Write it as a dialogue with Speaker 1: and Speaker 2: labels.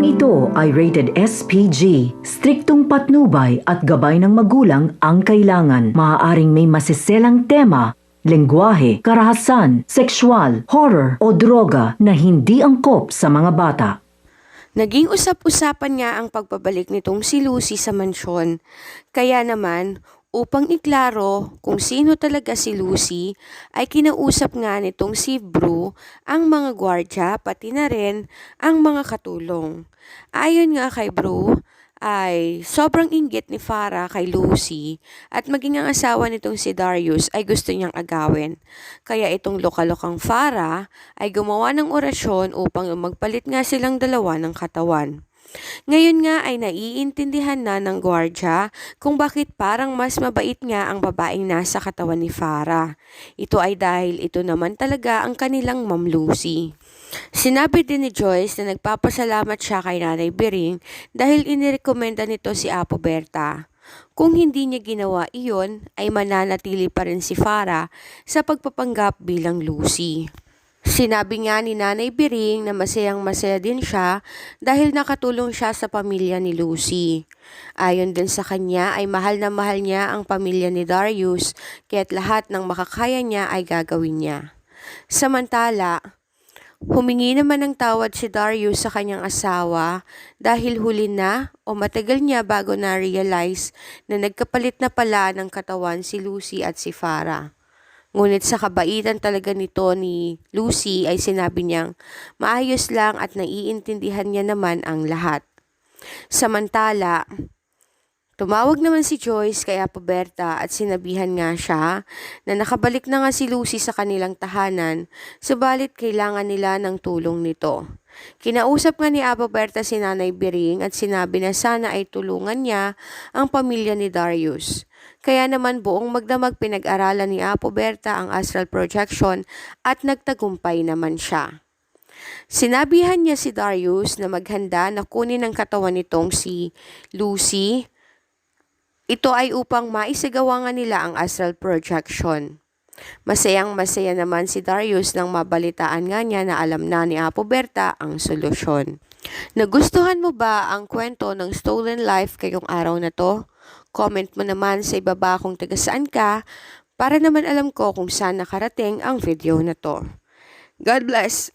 Speaker 1: Programang ito ay rated SPG. Striktong patnubay at gabay ng magulang ang kailangan. Maaaring may masiselang tema, lengguwahe, karahasan, sexual, horror o droga na hindi angkop sa mga bata.
Speaker 2: Naging usap-usapan nga ang pagbabalik nitong si Lucy sa mansyon. Kaya naman, upang iklaro kung sino talaga si Lucy, ay kinausap nga nitong si Bru ang mga gwardya pati na rin ang mga katulong. Ayon nga kay Bru, ay sobrang inggit ni Farah kay Lucy at maging ang asawa nitong si Darius ay gusto niyang agawin. Kaya itong lokalokang Farah ay gumawa ng orasyon upang magpalit nga silang dalawa ng katawan. Ngayon nga ay naiintindihan na ng gwardya kung bakit parang mas mabait nga ang babaeng nasa katawan ni Farah. Ito ay dahil ito naman talaga ang kanilang Ma'am Lucy. Sinabi din ni Joyce na nagpapasalamat siya kay Nanay Bering dahil inirekomenda nito si Apo Berta. Kung hindi niya ginawa iyon, ay mananatili pa rin si Farah sa pagpapanggap bilang Lucy. Sinabi nga ni Nanay Biring na masayang masaya din siya dahil nakatulong siya sa pamilya ni Lucy. Ayon din sa kanya ay mahal na mahal niya ang pamilya ni Darius kaya't lahat ng makakaya niya ay gagawin niya. Samantala, Humingi naman ng tawad si Darius sa kanyang asawa dahil huli na o matagal niya bago na-realize na nagkapalit na pala ng katawan si Lucy at si Farah. Ngunit sa kabaitan talaga nito ni Lucy ay sinabi niyang maayos lang at naiintindihan niya naman ang lahat. Samantala, Tumawag naman si Joyce kay Apo Berta at sinabihan nga siya na nakabalik na nga si Lucy sa kanilang tahanan, subalit kailangan nila ng tulong nito. Kinausap nga ni Apo Berta si Nanay Biring at sinabi na sana ay tulungan niya ang pamilya ni Darius. Kaya naman buong magdamag pinag-aralan ni Apo Berta ang astral projection at nagtagumpay naman siya. Sinabihan niya si Darius na maghanda na kunin ang katawan nitong si Lucy, ito ay upang maisagawa nga nila ang astral projection. Masayang masaya naman si Darius nang mabalitaan nga niya na alam na ni Apo Berta ang solusyon. Nagustuhan mo ba ang kwento ng Stolen Life kayong araw na to? Comment mo naman sa ibaba kung taga saan ka para naman alam ko kung saan nakarating ang video na to. God bless!